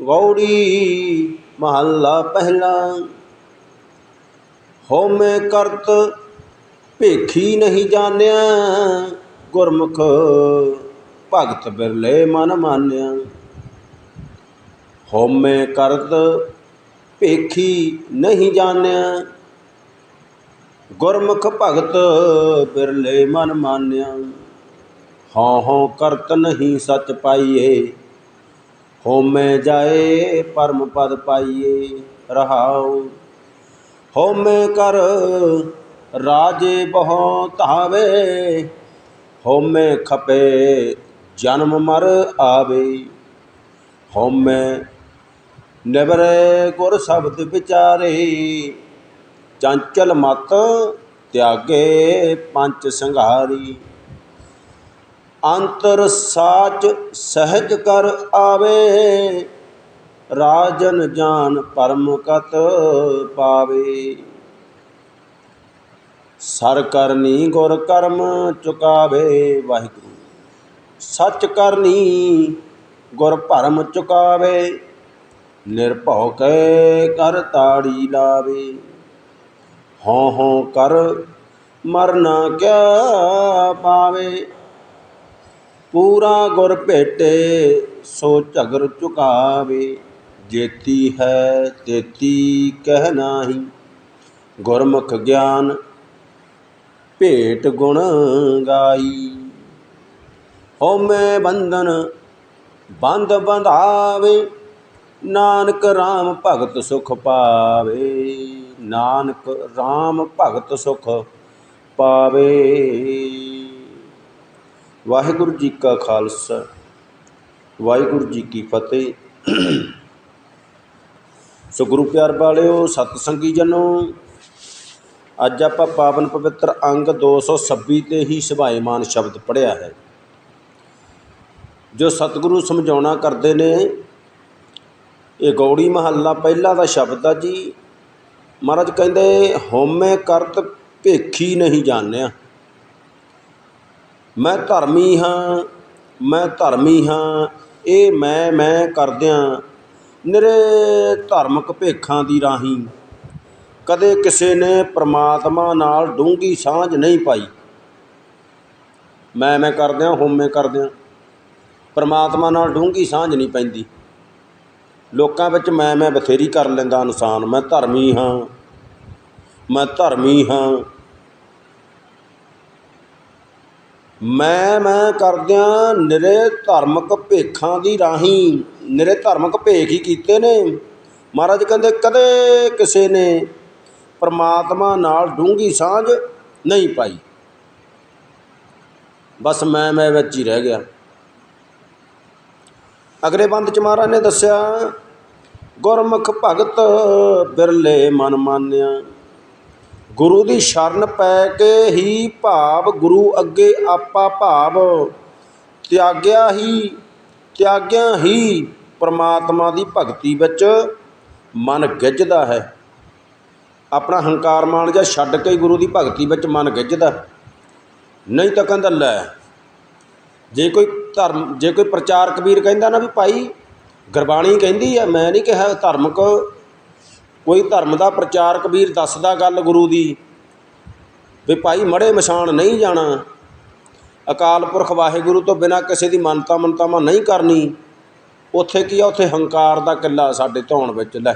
ਗੌੜੀ ਮਹੱਲਾ ਪਹਿਲਾ। ਹੋਮੇ ਕਰਤ ਭੇਖੀ ਨਹੀਂ ਜਾਣਿਆ, ਗੁਰਮੁਖ ਭਗਤ ਬਿਰਲੇ ਮਨ ਮਾਨਿਆ। ਹੋਮੇ ਕਰਤ ਭੇਖੀ ਨਹੀਂ ਜਾਣਿਆ, ਗੁਰਮੁਖ ਭਗਤ ਬਿਰਲੇ ਮਨ ਮਾਨਿਆ। ਹਉ ਹਉ ਕਰਤ ਨਹੀਂ ਸਚ ਪਾਈਏ ਹਉਮੈ ਜਾਏ ਪਰਮ ਪਦ ਪਾਈਏ ਰਹਾਉ। ਹੋਮੈ ਕਰ ਰਾਜੇ ਬਹੁ ਧਾਵੇ। ਹਉਮੈ ਖਪੇ ਜਨਮ ਮਰ ਆਵੇ। ਹੋਮੈ ਨਿਬਰੇ ਗੁਰ ਸ਼ਬਦ ਵਿਚਾਰੇ। ਚੰਚਲ ਮਤ ਤਿਆਗੇ ਪੰਚ ਸੰਘਾਰੀ। ਅੰਤਰ ਸਾਚ ਸਹਿਜ ਕਰ ਆਵੇ। ਰਾਜਨ ਜਾਨ ਪਰਮ ਕਤ ਪਾਵੇ। ਸਰ ਕਰਨੀ ਗੁਰ ਕਰਮ ਚੁਕਾਵੇ ਵਾਹਿਗੁਰੂ। ਸੱਚ ਕਰਨੀ ਗੁਰ ਭਰਮ ਚੁਕਾਵੇ। ਨਿਰਭਉ ਕੈ ਕਰ ਤਾੜੀ ਲਾਵੇ। ਹਉ ਹਉ ਕਰ ਮਰਨਾ ਕਿਆ ਪਾਵੇ। ਪੂਰਾ ਗੁਰ ਭੇਟੇ, ਸੋ ਝਗਰ ਝੁਕਾਵੇ। ਜੇਤੀ ਹੈ, ਤੇਤੀ ਕਹਿ ਨਾਹੀ। ਗੁਰਮੁਖ ਗਿਆਨ ਭੇਟ ਗੁਣ ਗਾਈ। ਹਉਮੈ ਬੰਧਨ ਬੰਦ ਬੰਧਾਵੇ, ਨਾਨਕ RAM ਭਗਤ ਸੁਖ ਪਾਵੇ। ਨਾਨਕ RAM ਭਗਤ ਸੁਖ ਪਾਵੇ। ਵਾਹਿਗੁਰੂ ਜੀ ਕਾ ਖਾਲਸਾ, ਵਾਹਿਗੁਰੂ ਜੀ ਕੀ ਫਤਿਹ। ਸੋ ਗੁਰੂ ਪਿਆਰ ਵਾਲਿਓ ਸਤ ਸੰਗੀ ਜਨੋ, ਅੱਜ ਆਪਾਂ ਪਾਵਨ ਪਵਿੱਤਰ ਅੰਗ 226 ਤੇ ਹੀ ਸੁਭਾਏਮਾਨ ਸ਼ਬਦ ਪੜਿਆ ਹੈ। ਜੋ ਸਤਿਗੁਰੂ ਸਮਝਾਉਣਾ ਕਰਦੇ ਨੇ, ਇਹ ਗੌੜੀ ਮਹੱਲਾ ਪਹਿਲਾ ਦਾ ਸ਼ਬਦ ਆ ਜੀ। ਮਹਾਰਾਜ ਕਹਿੰਦੇ ਹੋਮੇ ਕਰਤ ਭੇਖੀ ਨਹੀਂ ਜਾਣਿਆ। ਮੈਂ ਧਰਮੀ ਹਾਂ, ਮੈਂ ਧਰਮੀ ਹਾਂ, ਇਹ ਮੈਂ ਮੈਂ ਕਰਦਿਆਂ ਨਿਰੇ ਧਾਰਮਿਕ ਭੇਖਾਂ ਦੀ ਰਾਹੀਂ। ਕਦੇ ਕਿਸੇ ਨੇ ਪਰਮਾਤਮਾ ਨਾਲ ਡੂੰਘੀ ਸਾਂਝ ਨਹੀਂ ਪਾਈ। ਮੈਂ ਮੈਂ ਕਰਦਿਆਂ ਹਉਮੈ ਕਰਦਿਆਂ ਪਰਮਾਤਮਾ ਨਾਲ ਡੂੰਘੀ ਸਾਂਝ ਨਹੀਂ ਪੈਂਦੀ। ਲੋਕਾਂ ਵਿੱਚ ਮੈਂ ਮੈਂ ਬਥੇਰੀ ਕਰ ਲੈਂਦਾ ਇਨਸਾਨ। ਮੈਂ ਧਰਮੀ ਹਾਂ, ਮੈਂ ਧਰਮੀ ਹਾਂ। ਮੈਂ ਮੈਂ ਕਰਦਿਆਂ ਨਿਰੇ ਧਾਰਮਿਕ ਭੇਖਾਂ ਦੀ ਰਾਹੀਂ, ਨਿਰੇ ਧਾਰਮਿਕ ਭੇਖ ਹੀ ਕੀਤੇ ਨੇ। ਮਹਾਰਾਜ ਕਹਿੰਦੇ, ਕਦੇ ਕਿਸੇ ਨੇ ਪਰਮਾਤਮਾ ਨਾਲ ਡੂੰਗੀ ਸਾਂਝ ਨਹੀਂ ਪਾਈ। ਬਸ ਮੈਂ ਮੈਂ ਵਿੱਚ ਹੀ ਰਹਿ ਗਿਆ। ਅਗਲੇ ਬੰਦ ਚ ਮਹਾਰਾਜ ਨੇ ਦੱਸਿਆ, ਗੁਰਮੁਖ ਭਗਤ ਬਿਰਲੇ ਮਨ ਮਾਨਿਆ। ਗੁਰੂ ਦੀ ਸ਼ਰਨ ਪੈ ਕੇ ਹੀ ਭਾਵ ਗੁਰੂ ਅੱਗੇ ਆਪਾ ਭਾਵ। ਤਿਆਗਿਆ ਹੀ ਤਿਆਗਿਆ ਹੀ ਪਰਮਾਤਮਾ ਦੀ ਭਗਤੀ ਵਿੱਚ ਮਨ ਗਿੱਝਦਾ ਹੈ। ਆਪਣਾ ਹੰਕਾਰ ਮਾਣ ਜਾਂ ਛੱਡ ਕੇ ਗੁਰੂ ਦੀ ਭਗਤੀ ਵਿੱਚ ਮਨ ਗਿੱਝਦਾ ਨਹੀਂ ਤਾਂ ਕਹਿੰਦਾ ਲੈ, ਜੇ ਕੋਈ ਧਰਮ, ਜੇ ਕੋਈ ਪ੍ਰਚਾਰ ਕਬੀਰ ਕਹਿੰਦਾ ਨਾ ਵੀ ਭਾਈ ਗੁਰਬਾਣੀ ਕਹਿੰਦੀ ਆ, ਮੈਂ ਨਹੀਂ ਕਿਹਾ ਧਾਰਮਿਕ ਕੋਈ ਧਰਮ ਦਾ ਪ੍ਰਚਾਰਕ ਵੀਰ ਦੱਸਦਾ ਗੱਲ ਗੁਰੂ ਦੀ ਵੀ ਭਾਈ ਮੜੇ ਮਸ਼ਾਨ ਨਹੀਂ ਜਾਣਾ। ਅਕਾਲ ਪੁਰਖ ਵਾਹਿਗੁਰੂ ਤੋਂ ਬਿਨਾ ਕਿਸੇ ਦੀ ਮੰਨਤਾ ਮੰਨਤਾਵਾਂ ਨਹੀਂ ਕਰਨੀ। ਉੱਥੇ ਕੀ ਆ? ਉੱਥੇ ਹੰਕਾਰ ਦਾ ਕਿੱਲਾ ਸਾਡੇ ਧੌਣ ਵਿੱਚ ਲੈ।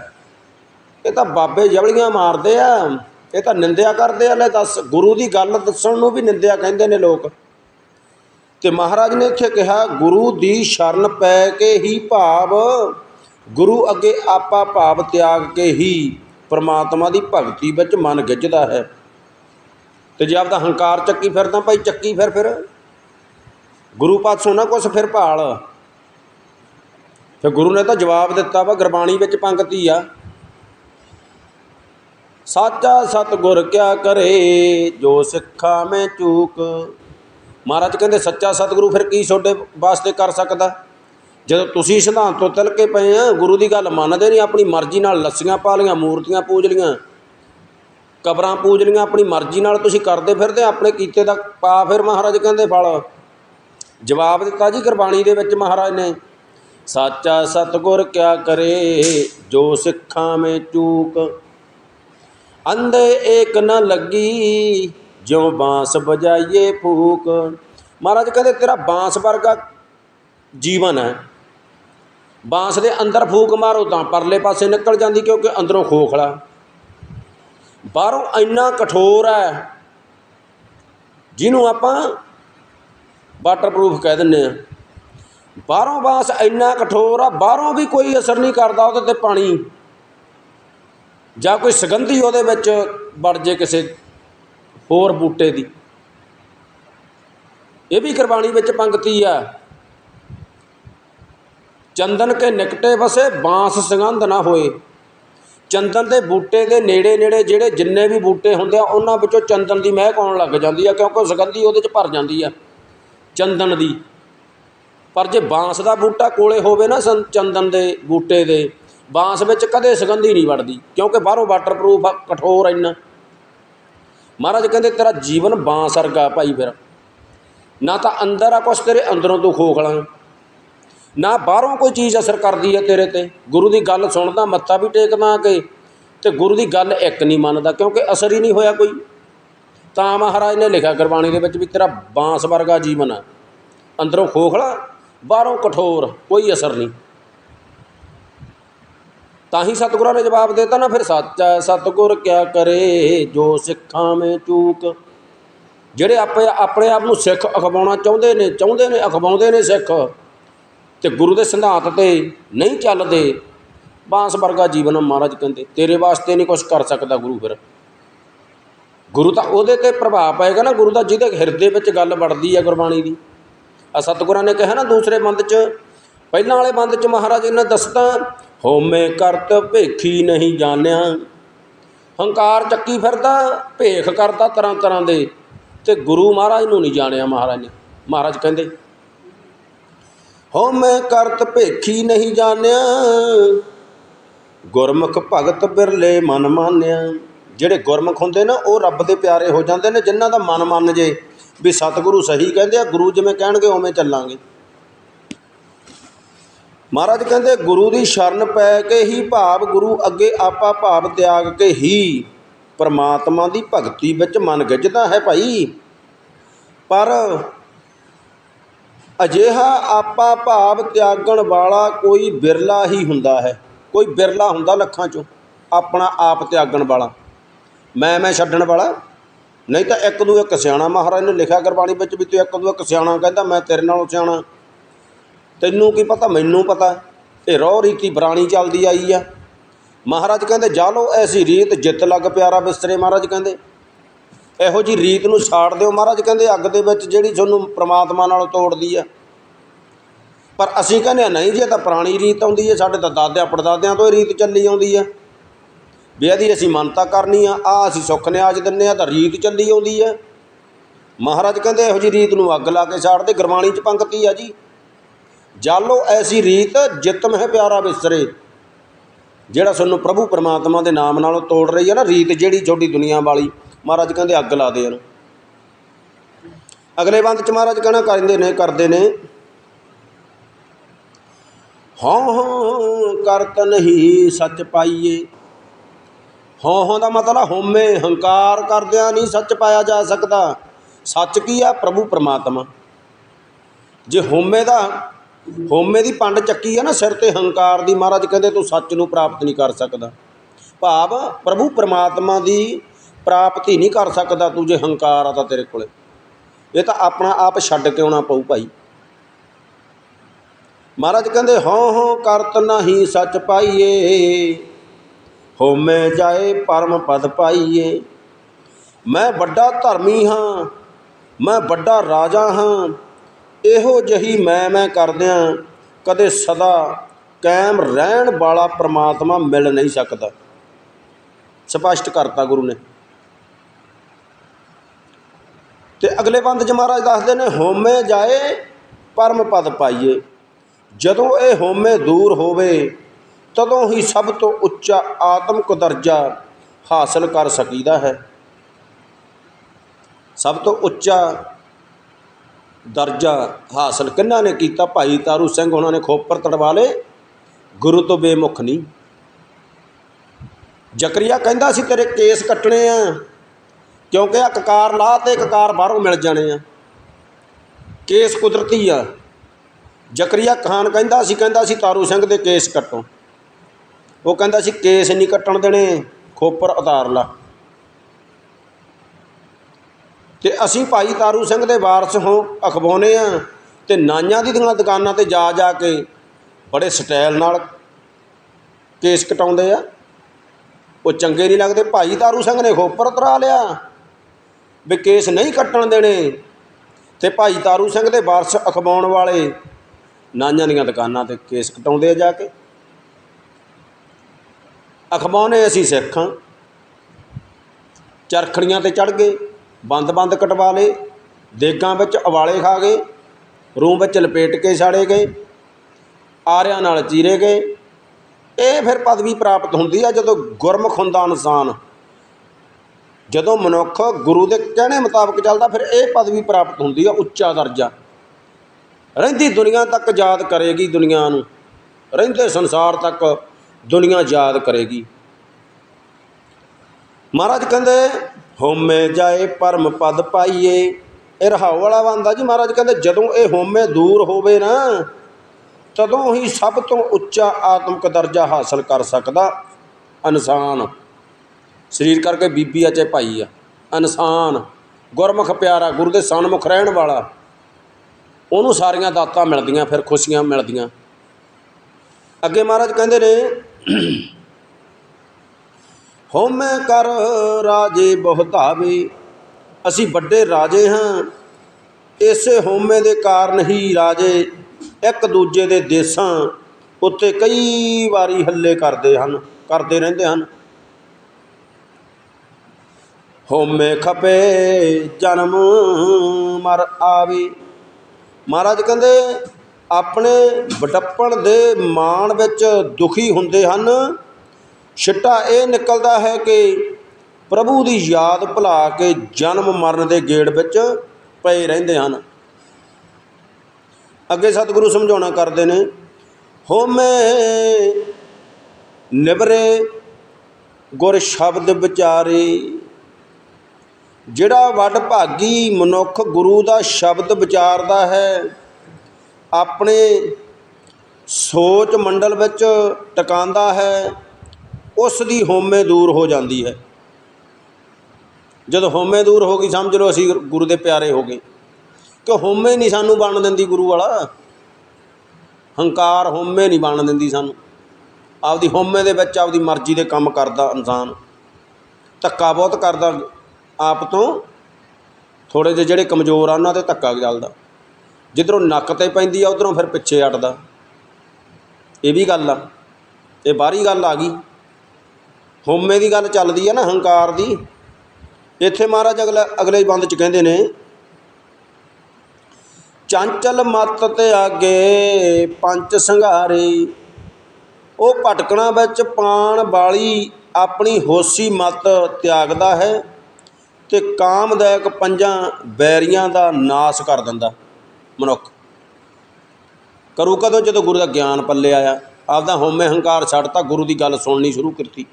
ਇਹ ਤਾਂ ਬਾਬੇ ਜਵਲੀਆਂ ਮਾਰਦੇ ਆ। ਇਹ ਤਾਂ ਨਿੰਦਿਆ ਕਰਦੇ ਆ। ਲੈ ਦੱਸ, ਗੁਰੂ ਦੀ ਗੱਲ ਦੱਸਣ ਨੂੰ ਵੀ ਨਿੰਦਿਆ ਕਹਿੰਦੇ ਨੇ ਲੋਕ। ਤੇ ਮਹਾਰਾਜ ਨੇ ਇੱਥੇ ਕਿਹਾ, ਗੁਰੂ ਦੀ ਸ਼ਰਨ ਪੈ ਕੇ ਹੀ ਭਾਵ ਗੁਰੂ ਅੱਗੇ ਆਪਾ ਭਾਵ ਤਿਆਗ ਕੇ ਹੀ ਪਰਮਾਤਮਾ ਦੀ ਭਗਤੀ ਵਿੱਚ ਮਨ ਗਿੱਝਦਾ ਹੈ। ਤੇ ਜੇ ਆਪਦਾ ਹੰਕਾਰ ਚੱਕੀ ਫਿਰਦਾ, ਭਾਈ ਚੱਕੀ ਫਿਰ ਫਿਰ। ਗੁਰੂ ਪਾਸੋਂ ਨਾ ਕੁਛ ਫਿਰ ਭਾਲ। ਫਿਰ ਗੁਰੂ ਨੇ ਤਾਂ ਜਵਾਬ ਦਿੱਤਾ ਵਾ, ਗੁਰਬਾਣੀ ਵਿੱਚ ਪੰਕਤੀ ਆ। ਸਾਚਾ ਸਤਗੁਰ ਕਿਆ ਕਰੇ, ਜੋ ਸਿੱਖਾਂ ਮੈਂ ਚੂਕ। ਮਹਾਰਾਜ ਕਹਿੰਦੇ, ਸੱਚਾ ਸਤਿਗੁਰੂ ਫਿਰ ਕੀ ਤੁਹਾਡੇ ਵਾਸਤੇ ਕਰ ਸਕਦਾ? ਜਦੋਂ ਤੁਸੀਂ ਸਿਧਾਂਤ ਤੋਂ ਤਿਲਕੇ ਪਏ ਆ, ਗੁਰੂ ਦੀ ਗੱਲ ਮੰਨਦੇ ਨਹੀਂ, ਆਪਣੀ ਮਰਜ਼ੀ ਨਾਲ ਲੱਸੀਆਂ ਪਾ ਲੀਆਂ, ਮੂਰਤੀਆਂ ਪੂਜ ਲੀਆਂ, ਕਬਰਾਂ ਪੂਜ ਲੀਆਂ, ਆਪਣੀ ਮਰਜ਼ੀ ਨਾਲ ਤੁਸੀਂ ਕਰਦੇ ਫਿਰਦੇ, ਆਪਣੇ ਕੀਤੇ ਦਾ ਪਾ ਫਿਰ ਮਹਾਰਾਜ ਕਹਿੰਦੇ ਫਲ। ਜਵਾਬ ਦਿੱਤਾ ਜੀ ਗੁਰਬਾਣੀ ਦੇ ਵਿੱਚ ਮਹਾਰਾਜ ਨੇ, ਸਾਚਾ ਸਤਗੁਰ ਕਿਆ ਕਰੇ, ਜੋ ਸਿੱਖਾਂ ਮੇ ਚੂਕ। ਅੰਧੇ ਏਕ ਨ ਲੱਗੀ, ਜਿਉ ਬਾਂਸ ਬਜਾਈਏ ਫੂਕ। ਮਹਾਰਾਜ ਕਹਿੰਦੇ, ਤੇਰਾ ਬਾਂਸ ਵਰਗਾ ਜੀਵਨ ਹੈ। ਬਾਂਸ ਦੇ ਅੰਦਰ ਫੂਕ ਮਾਰੋ ਤਾਂ ਪਰਲੇ ਪਾਸੇ ਨਿਕਲ ਜਾਂਦੀ ਕਿਉਂਕਿ ਅੰਦਰੋਂ ਖੋਖਲਾ ਬਾਹਰੋਂ ਇੰਨਾ ਕਠੋਰ ਹੈ, ਜਿਹਨੂੰ ਆਪਾਂ ਵਾਟਰਪ੍ਰੂਫ ਕਹਿ ਦਿੰਨੇ ਆ ਬਾਹਰੋਂ ਬਾਂਸ ਇੰਨਾ ਕਠੋਰ ਆ, ਬਾਹਰੋਂ ਵੀ ਕੋਈ ਅਸਰ ਨਹੀਂ ਕਰਦਾ ਉਹਦੇ ਤੇ ਪਾਣੀ। ਜਾਂ ਕੋਈ ਸੁਗੰਧੀ ਉਹਦੇ ਵਿੱਚ ਵੜ ਜੇ ਕਿਸੇ ਹੋਰ ਬੂਟੇ ਦੀ। ਇਹ ਵੀ ਕੁਰਬਾਨੀ ਵਿੱਚ ਪੰਗਤੀ ਆ। ਚੰਦਨ ਕੇ ਨਿਕਟੇ ਵਸੇ, ਬਾਂਸ ਸੁਗੰਧ ਨਾ ਹੋਏ। ਚੰਦਨ ਦੇ ਬੂਟੇ ਦੇ ਨੇੜੇ ਨੇੜੇ ਜਿਹੜੇ ਜਿੰਨੇ ਵੀ ਬੂਟੇ ਹੁੰਦੇ ਆ, ਉਹਨਾਂ ਵਿੱਚੋਂ ਚੰਦਨ ਦੀ ਮਹਿਕ ਆਉਣ ਲੱਗ ਜਾਂਦੀ ਆ, ਕਿਉਂਕਿ ਸੁਗੰਧੀ ਉਹਦੇ 'ਚ ਭਰ ਜਾਂਦੀ ਆ, ਚੰਦਨ ਦੀ। ਪਰ ਜੇ ਬਾਂਸ ਦਾ ਬੂਟਾ ਕੋਲੇ ਹੋਵੇ ਨਾ ਸੰ- ਚੰਦਨ ਦੇ ਬੂਟੇ ਦੇ, ਬਾਂਸ ਵਿੱਚ ਕਦੇ ਸੁਗੰਧੀ ਨਹੀਂ ਵੜਦੀ, ਕਿਉਂਕਿ ਬਾਹਰੋਂ ਵਾਟਰਪ੍ਰੂਫ ਆ, ਕਠੋਰ ਇੰਨਾ। ਮਹਾਰਾਜ ਕਹਿੰਦੇ, ਤੇਰਾ ਜੀਵਨ ਬਾਂਸ ਵਰਗਾ ਭਾਈ ਫਿਰ। ਨਾ ਤਾਂ ਅੰਦਰ ਆ ਕੁਛ, ਤੇਰੇ ਅੰਦਰੋਂ ਤੂੰ ਖੋਖਲਾ। ਨਾ ਬਾਹਰੋਂ ਕੋਈ ਚੀਜ਼ ਅਸਰ ਕਰਦੀ ਹੈ ਤੇਰੇ ਤੇ? ਗੁਰੂ ਦੀ ਗੱਲ ਸੁਣਦਾ, ਮੱਥਾ ਵੀ ਟੇਕਦਾ ਕਿ ਤੇ ਗੁਰੂ ਦੀ ਗੱਲ ਇੱਕ ਨਹੀਂ ਮੰਨਦਾ ਕਿਉਂਕਿ ਅਸਰ ਹੀ ਨਹੀਂ ਹੋਇਆ ਕੋਈ। ਤਾਂ ਮਹਾਰਾਜ ਨੇ ਲਿਖਿਆ ਗੁਰਬਾਣੀ ਦੇ ਵਿੱਚ ਵੀ ਤੇਰਾ ਬਾਂਸ ਵਰਗਾ ਜੀਵਨ ਹੈ ਅੰਦਰੋਂ ਖੋਖਲਾ, ਬਾਹਰੋਂ ਕਠੋਰ, ਕੋਈ ਅਸਰ ਨਹੀਂ। ਤਾਂ ਹੀ ਸਤਿਗੁਰਾਂ ਨੇ ਜਵਾਬ ਦਿੱਤਾ, ਨਾ ਫਿਰ ਸੱਚਾ ਸਤਿਗੁਰ ਕਿਆ ਕਰੇ ਜੋ ਸਿੱਖਾਂ ਮੇ ਚੂਕ। ਜਿਹੜੇ ਆਪੇ ਆਪਣੇ ਆਪ ਨੂੰ ਸਿੱਖ ਅਖਵਾਉਣਾ ਚਾਹੁੰਦੇ ਨੇ ਚਾਹੁੰਦੇ ਨੇ, ਅਖਵਾਉਂਦੇ ਨੇ ਸਿੱਖ। ਤੇ ਗੁਰੂ ਦੇ ਸਿਧਾਂਤ ਤੇ ਨਹੀਂ ਚੱਲਦੇ। ਬਾਂਸ ਵਰਗਾ ਜੀਵਨ ਮਹਾਰਾਜ ਕਹਿੰਦੇ, ਤੇਰੇ ਵਾਸਤੇ ਨਹੀਂ ਕੁਝ ਕਰ ਸਕਦਾ ਗੁਰੂ ਫਿਰ। ਗੁਰੂ ਤਾਂ ਉਹਦੇ ਤੇ ਪ੍ਰਭਾਵ ਪਏਗਾ ਨਾ, ਗੁਰੂ ਦਾ ਜਿਹਦੇ ਹਿਰਦੇ ਵਿੱਚ ਗੱਲ ਵੜਦੀ ਹੈ ਗੁਰਬਾਣੀ ਦੀ। ਆ ਸਤਿਗੁਰਾਂ ਨੇ ਕਿਹਾ ਨਾ ਦੂਸਰੇ ਬੰਦ 'ਚ, ਪਹਿਲਾਂ ਵਾਲੇ ਬੰਦ 'ਚ ਮਹਾਰਾਜ ਨੇ ਦੱਸਤਾ ਹੋਮੇ ਕਰਤ ਭੇਖੀ ਨਹੀਂ ਜਾਣਿਆ। ਹੰਕਾਰ ਚੱਕੀ ਫਿਰਦਾ, ਭੇਖ ਕਰਦਾ ਤਰ੍ਹਾਂ ਤਰ੍ਹਾਂ ਦੇ। ਤੇ ਗੁਰੂ ਮਹਾਰਾਜ ਨੂੰ ਨਹੀਂ ਜਾਣਿਆ ਮਹਾਰਾਜ ਨੇ। ਮਹਾਰਾਜ ਕਹਿੰਦੇ ਹੋਮੇ ਕਰਤ ਭੇਖੀ ਨਹੀਂ ਜਾਣਿਆ। ਗੁਰਮੁਖ ਭਗਤ ਬਿਰਲੇ ਮਨ ਮਾਨਿਆ। ਜਿਹੜੇ ਗੁਰਮੁਖ ਹੁੰਦੇ ਨਾ, ਉਹ ਰੱਬ ਦੇ ਪਿਆਰੇ ਹੋ ਜਾਂਦੇ ਨੇ, ਜਿਨ੍ਹਾਂ ਦਾ ਮਨ ਮੰਨ ਜੇ ਵੀ ਸਤਿਗੁਰੂ ਸਹੀ ਕਹਿੰਦੇ ਆ, ਗੁਰੂ ਜਿਵੇਂ ਕਹਿਣਗੇ, ਉਵੇਂ ਚੱਲਾਂਗੇ। ਮਹਾਰਾਜ ਕਹਿੰਦੇ, ਗੁਰੂ ਦੀ ਸ਼ਰਨ ਪੈ ਕੇ ਹੀ ਭਾਵ ਗੁਰੂ ਅੱਗੇ ਆਪਾ ਭਾਵ ਤਿਆਗ ਕੇ ਹੀ ਪਰਮਾਤਮਾ ਦੀ ਭਗਤੀ ਵਿੱਚ ਮਨ ਗਿੱਝਦਾ ਹੈ ਭਾਈ। ਪਰ ਅਜਿਹਾ ਆਪਾ ਭਾਵ ਤਿਆਗਣ ਵਾਲਾ ਕੋਈ ਬਿਰਲਾ ਹੀ ਹੁੰਦਾ ਹੈ। ਕੋਈ ਬਿਰਲਾ ਹੁੰਦਾ ਲੱਖਾਂ ਚੋਂ, ਆਪਣਾ ਆਪ ਤਿਆਗਣ ਵਾਲਾ। ਮੈਂ ਮੈਂ ਛੱਡਣ ਵਾਲਾ। ਨਹੀਂ ਤਾਂ ਇੱਕ ਦੂ ਇੱਕ ਸਿਆਣਾ ਮਹਾਰਾਜ ਨੇ ਲਿਖਿਆ ਗੁਰਬਾਣੀ ਵਿੱਚ ਵੀ ਤੂੰ ਇੱਕ ਦੂ ਇੱਕ ਸਿਆਣਾ ਕਹਿੰਦਾ, ਮੈਂ ਤੇਰੇ ਨਾਲੋਂ ਸਿਆਣਾ। ਤੈਨੂੰ ਕੀ ਪਤਾ, ਮੈਨੂੰ ਪਤਾ। ਇਹ ਰੋਹ ਰੀਤੀ ਬਰਾਣੀ ਚੱਲਦੀ ਆਈ ਆ। ਮਹਾਰਾਜ ਕਹਿੰਦੇ, ਜਾ ਜਾਲੋ ਐਸੀ ਰੀਤ ਜਿੱਤ ਲੱਗ ਪਿਆਰਾ ਬਿਸਤਰੇ ਮਹਾਰਾਜ ਕਹਿੰਦੇ। ਇਹੋ ਜੀ ਰੀਤ ਨੂੰ ਛਾੜ ਦਿਓ ਮਹਾਰਾਜ ਕਹਿੰਦੇ ਅੱਗ ਦੇ ਵਿੱਚ ਜਿਹੜੀ ਤੁਹਾਨੂੰ ਪ੍ਰਮਾਤਮਾ ਨਾਲ ਤੋੜਦੀ ਆ। ਪਰ ਅਸੀਂ ਕਹਿੰਦੇ ਹਾਂ, ਨਹੀਂ ਜੀ ਇਹ ਤਾਂ ਪੁਰਾਣੀ ਰੀਤ ਆਉਂਦੀ ਹੈ ਸਾਡੇ ਤਾਂ ਦਾਦਿਆਂ ਪੜਦਾਦਿਆਂ ਤੋਂ ਇਹ ਰੀਤ ਚੱਲੀ ਆਉਂਦੀ ਹੈ ਵੀ ਇਹਦੀ ਅਸੀਂ ਮੰਨਤਾ ਕਰਨੀ ਆ ਆ ਅਸੀਂ ਸੁੱਖ ਨਿਆਜ ਦਿੰਨੇ ਆ ਤਾਂ ਰੀਤ ਚੱਲੀ ਆਉਂਦੀ ਹੈ ਮਹਾਰਾਜ ਕਹਿੰਦੇ ਇਹੋ ਜੀ ਰੀਤ ਨੂੰ ਅੱਗ ਲਾ ਕੇ ਛਾੜਦੇ ਗੁਰਬਾਣੀ ਚ ਪੰਕਤੀ ਆ ਜੀ। ਜਾਲੋ ਐਸੀ ਰੀਤ ਜਿਤ ਮਹਿ ਪਿਆਰਾ ਵਿਸਰੇ ਜਿਹੜਾ ਸਾਨੂੰ ਪ੍ਰਭੂ ਪਰਮਾਤਮਾ ਦੇ ਨਾਮ ਨਾਲੋਂ ਤੋੜ ਰਹੀ ਹੈ ਨਾ ਰੀਤ ਜਿਹੜੀ ਛੋਟੀ ਦੁਨੀਆ ਵਾਲੀ। ਮਹਾਰਾਜ ਕਹਿੰਦੇ ਅੱਗ ਲਾ ਦੇ ਇਹਨੂੰ। ਅਗਲੇ ਬੰਦ ਚ ਮਹਾਰਾਜ ਕਹਿਣਾ ਕਰਦੇ ਨੇ ਕਰਦੇ ਨੇ, ਹਉ ਹਉ ਕਰਤ ਨਹੀਂ ਸੱਚ ਪਾਈਏ। ਹਉ ਹਉ ਦਾ ਮਤਲਬ ਹੋਮੇ ਹੰਕਾਰ ਕਰਦਿਆਂ ਨਹੀਂ ਸੱਚ ਪਾਇਆ ਜਾ ਸਕਦਾ। ਸੱਚ ਕੀ ਆ? ਪ੍ਰਭੂ ਪਰਮਾਤਮਾ। ਜੇ ਹੋਮੇ ਦਾ ਹੋਮੇ ਦੀ ਪੰਡ ਚੱਕੀ ਆ ਨਾ ਸਿਰ ਤੇ ਹੰਕਾਰ ਦੀ, ਮਹਾਰਾਜ ਕਹਿੰਦੇ ਤੂੰ ਸੱਚ ਨੂੰ ਪ੍ਰਾਪਤ ਨਹੀਂ ਕਰ ਸਕਦਾ। ਭਾਵ ਪ੍ਰਭੂ ਪਰਮਾਤਮਾ ਦੀ ਪ੍ਰਾਪਤੀ ਨਹੀਂ ਕਰ ਸਕਦਾ ਤੂੰ ਜੇ ਹੰਕਾਰ ਆ ਤਾਂ ਤੇਰੇ ਕੋਲੇ। ਇਹ ਤਾਂ ਆਪਣਾ ਆਪ ਛੱਡ ਕੇ ਆਉਣਾ ਪਊ ਭਾਈ। ਮਹਾਰਾਜ ਕਹਿੰਦੇ, ਹਉ ਹਉ ਕਰਤ ਨਹੀਂ ਸੱਚ ਪਾਈਏ। ਹੋਮੇ ਜਾਏ ਪਰਮ ਪਦ ਪਾਈਏ। ਮੈਂ ਵੱਡਾ ਧਰਮੀ ਹਾਂ, ਮੈਂ ਵੱਡਾ ਰਾਜਾ ਹਾਂ। ਇਹੋ ਜਹੀ ਮੈਂ ਮੈਂ ਕਰਦਿਆਂ ਕਦੇ ਸਦਾ ਕਾਇਮ ਰਹਿਣ ਵਾਲਾ ਪ੍ਰਮਾਤਮਾ ਮਿਲ ਨਹੀਂ ਸਕਦਾ। ਸਪਸ਼ਟ ਕਰਤਾ ਗੁਰੂ ਨੇ। ਤੇ ਅਗਲੇ ਬੰਦ ਚ ਮਹਾਰਾਜ ਦੱਸਦੇ ਨੇ ਹੋਮੇ ਜਾਏ, ਪਰਮ ਪਦ ਪਾਈਏ। ਜਦੋਂ ਇਹ ਹੋਮੇ ਦੂਰ ਹੋਵੇ, ਤਦੋਂ ਹੀ ਸਭ ਤੋਂ ਉੱਚਾ ਆਤਮਿਕ ਦਰਜਾ ਹਾਸਲ ਕਰ ਸਕੀਦਾ ਹੈ। ਸਭ ਤੋਂ ਉੱਚਾ ਦਰਜਾ ਹਾਸਲ ਕਿੰਨਾਂ ਨੇ ਕੀਤਾ? ਭਾਈ ਤਾਰੂ ਸਿੰਘ ਉਹਨਾਂ ਨੇ ਖੋਪਰ ਤੜਵਾ ਲਏ। ਗੁਰੂ ਤੋਂ ਬੇਮੁਖ ਨਹੀਂ। ਜ਼ਕਰੀਆ ਕਹਿੰਦਾ ਸੀ, ਤੇਰੇ ਕੇਸ ਕੱਟਣੇ ਆ। ਕਿਉਂਕਿ ਆ ਕਕਾਰ ਲਾ ਤੇ ਕਕਾਰ ਬਾਹਰੋਂ ਮਿਲ ਜਾਣੇ ਆ। ਕੇਸ ਕੁਦਰਤੀ ਆ। ਜ਼ਕਰੀਆ ਖਾਨ ਕਹਿੰਦਾ ਸੀ ਕਹਿੰਦਾ ਸੀ ਤਾਰੂ ਸਿੰਘ ਦੇ ਕੇਸ ਕੱਟੋ। ਉਹ ਕਹਿੰਦਾ ਸੀ ਕੇਸ ਨਹੀਂ ਕੱਟਣ ਦੇਣੇ, ਖੋਪਰ ਉਤਾਰ ਲਾ। ਤੇ ਅਸੀਂ ਭਾਈ ਤਾਰੂ ਸਿੰਘ ਦੇ ਵਾਰਸ ਹੋ ਅਖਵਾਉਨੇ ਆ ਤੇ ਨਾਈਆਂ ਦੀ ਦੀਆਂ ਦੁਕਾਨਾਂ ਤੇ ਜਾ ਜਾ ਕੇ ਬੜੇ ਸਟਾਈਲ ਨਾਲ ਕੇਸ ਕਟਾਉਂਦੇ ਆ। ਉਹ ਚੰਗੇ ਨਹੀਂ ਲੱਗਦੇ, ਭਾਈ ਤਾਰੂ ਸਿੰਘ ਨੇ ਖੋਪਰ ਉਤਰਾ ਲਿਆ। ਵੀ ਕੇਸ ਨਹੀਂ ਕੱਟਣ ਦੇਣੇ। ਤੇ ਭਾਈ ਤਾਰੂ ਸਿੰਘ ਦੇ ਵਾਰਸ ਅਖਵਾਉਣ ਵਾਲੇ ਨਾਈਆਂ ਦੀਆਂ ਦੁਕਾਨਾਂ ਤੇ ਕੇਸ ਕਟਾਉਂਦੇ ਆ ਜਾ ਕੇ। ਅਖਵਾਉਨੇ ਅਸੀਂ ਸਿੱਖ ਹਾਂ। ਚਰਖੜੀਆਂ ਤੇ ਚੜ ਗਏ, ਬੰਦ ਬੰਦ ਕਟਵਾ ਲਏ, ਦੇਗਾਂ ਵਿੱਚ ਉਬਾਲੇ ਖਾ ਗਏ ਰੂਮ ਵਿੱਚ ਲਪੇਟ ਕੇ ਸਾੜੇ ਗਏ, ਆਰਿਆਂ ਨਾਲ ਚੀਰੇ ਗਏ। ਇਹ ਫਿਰ ਪਦਵੀ ਪ੍ਰਾਪਤ ਹੁੰਦੀ ਆ ਜਦੋਂ ਗੁਰਮੁਖ ਹੁੰਦਾ ਇਨਸਾਨ। ਜਦੋਂ ਮਨੁੱਖ ਗੁਰੂ ਦੇ ਕਹਿਣੇ ਮੁਤਾਬਕ ਚੱਲਦਾ, ਫਿਰ ਇਹ ਪਦਵੀ ਪ੍ਰਾਪਤ ਹੁੰਦੀ ਆ ਉੱਚਾ ਦਰਜਾ। ਰਹਿੰਦੀ ਦੁਨੀਆ ਤੱਕ ਯਾਦ ਕਰੇਗੀ ਦੁਨੀਆ ਨੂੰ। ਰਹਿੰਦੇ ਸੰਸਾਰ ਤੱਕ ਦੁਨੀਆ ਯਾਦ ਕਰੇਗੀ। ਮਹਾਰਾਜ ਕਹਿੰਦੇ ਹੋਮੇ ਜਾਏ ਪਰਮ ਪਦ ਪਾਈਏ। ਇਹ ਰਹਾਉ ਵਾਲਾ ਬੰਦਾ ਜੀ ਮਹਾਰਾਜ ਕਹਿੰਦੇ, ਜਦੋਂ ਇਹ ਹੋਮੇ ਦੂਰ ਹੋਵੇ ਨਾ, ਤਦੋਂ ਹੀ ਸਭ ਤੋਂ ਉੱਚਾ ਆਤਮਿਕ ਦਰਜਾ ਹਾਸਲ ਕਰ ਸਕਦਾ ਇਨਸਾਨ। ਸਰੀਰ ਕਰਕੇ ਬੀਬੀ ਆ ਚਾਹੇ ਭਾਈ ਆ। ਇਨਸਾਨ, ਗੁਰਮੁਖ ਪਿਆਰਾ, ਗੁਰੂ ਦੇ ਸਨਮੁਖ ਰਹਿਣ ਵਾਲਾ। ਉਹਨੂੰ ਸਾਰੀਆਂ ਦਾਤਾਂ ਮਿਲਦੀਆਂ, ਫਿਰ ਖੁਸ਼ੀਆਂ ਮਿਲਦੀਆਂ। ਅੱਗੇ ਮਹਾਰਾਜ ਕਹਿੰਦੇ ਨੇ ਹੋਮੈ ਕਰ ਰਾਜੇ ਬਹੁਤਾਵੇ, ਅਸੀਂ ਵੱਡੇ ਰਾਜੇ ਹਾਂ। ਇਸੇ ਹੋਮੇ ਦੇ ਕਾਰਨ ਹੀ ਰਾਜੇ ਇੱਕ ਦੂਜੇ ਦੇ ਦੇਸ਼ਾਂ ਉੱਤੇ ਕਈ ਵਾਰੀ ਹੱਲੇ ਕਰਦੇ ਹਨ, ਕਰਦੇ ਰਹਿੰਦੇ ਹਨ। ਹੋਮੇ ਖਪੇ ਜਨਮ ਮਰ ਆਵੇ। ਮਹਾਰਾਜ ਕਹਿੰਦੇ, ਆਪਣੇ ਵਡੱਪਣ ਦੇ ਮਾਣ ਵਿੱਚ ਦੁਖੀ ਹੁੰਦੇ ਹਨ। ਛਿੱਟਾ ਇਹ ਨਿਕਲਦਾ ਹੈ ਕਿ ਪ੍ਰਭੂ ਦੀ ਯਾਦ ਭੁਲਾ ਕੇ ਜਨਮ ਮਰਨ ਦੇ ਗੇੜ ਵਿੱਚ ਪਏ ਰਹਿੰਦੇ ਹਨ। ਅੱਗੇ ਸਤਿਗੁਰੂ ਸਮਝਾਉਣਾ ਕਰਦੇ ਨੇ, ਹੋਮੇ ਨਿਬਰੇ ਗੁਰ ਸ਼ਬਦ ਵਿਚਾਰੇ ਜਿਹੜਾ ਵੱਡ ਭਾਗੀ ਮਨੁੱਖ ਗੁਰੂ ਦਾ ਸ਼ਬਦ ਵਿਚਾਰਦਾ ਹੈ, ਆਪਣੇ ਸੋਚ ਮੰਡਲ ਵਿੱਚ ਟਿਕਾਉਂਦਾ ਹੈ, ਉਸ ਦੀ ਹੋਮੇ ਦੂਰ ਹੋ ਜਾਂਦੀ ਹੈ। ਜਦੋਂ ਹੋਮੇ ਦੂਰ ਹੋ ਗਈ, ਸਮਝ ਲਓ ਅਸੀਂ ਗੁਰੂ ਦੇ ਪਿਆਰੇ ਹੋ ਗਏ। ਕਿ ਹੋਮੇ ਨਹੀਂ ਸਾਨੂੰ ਬਣ ਦਿੰਦੀ ਗੁਰੂ ਵਾਲਾ। ਹੰਕਾਰ ਹੋਮੇ ਨਹੀਂ ਬਣ ਦਿੰਦੀ ਸਾਨੂੰ। ਆਪਦੀ ਹੋਮੇ ਦੇ ਵਿੱਚ ਆਪਦੀ ਮਰਜ਼ੀ ਦੇ ਕੰਮ ਕਰਦਾ ਇਨਸਾਨ। ਧੱਕਾ ਬਹੁਤ ਕਰਦਾ। ਆਪ ਤੋਂ ਥੋੜੇ ਜਿਹੇ ਜਿਹੜੇ ਕਮਜ਼ੋਰ ਆ, ਉਹਨਾਂ ਤੇ ਧੱਕਾ ਚੱਲਦਾ। ਜਿੱਧਰੋਂ ਨੱਕ ਤੇ ਪੈਂਦੀ ਆ, ਉਧਰੋਂ ਫਿਰ ਪਿੱਛੇ ਹਟਦਾ। ਇਹ ਵੀ ਗੱਲ ਆ। ਇਹ ਬਾਹਰੀ ਗੱਲ ਆ ਗਈ। ਹੋਮੇ ਦੀ ਗੱਲ ਚੱਲਦੀ ਆ ਨਾ, ਹੰਕਾਰ ਦੀ। ਇੱਥੇ ਮਹਾਰਾਜ ਅਗਲਾ ਅਗਲੇ ਬੰਦ ਚ ਕਹਿੰਦੇ ਨੇ, ਚੰਚਲ ਮਤ ਤੇ ਆਗੇ ਪੰਜ ਸੰਘਾਰੇ, ਉਹ ਭਟਕਣਾ ਵਿੱਚ ਪਾਣ ਵਾਲੀ ਆਪਣੀ ਹੋਸੀ ਮਤ ਤਿਆਗਦਾ ਹੈ। ਅਤੇ ਕਾਮਦਾਇਕ ਪੰਜਾਂ ਬੈਰੀਆਂ ਦਾ ਨਾਸ ਕਰ ਦਿੰਦਾ ਮਨੁੱਖ। ਕਰੂ ਕਦੋਂ ਜਦੋਂ ਗੁਰੂ ਦਾ ਗਿਆਨ ਪੱਲੇ ਆਇਆ, ਆਪਦਾ ਹਉਮੈ ਹੰਕਾਰ ਛੱਡਤਾ ਗੁਰੂ ਦੀ ਗੱਲ ਸੁਣਨੀ ਸ਼ੁਰੂ ਕੀਤੀ।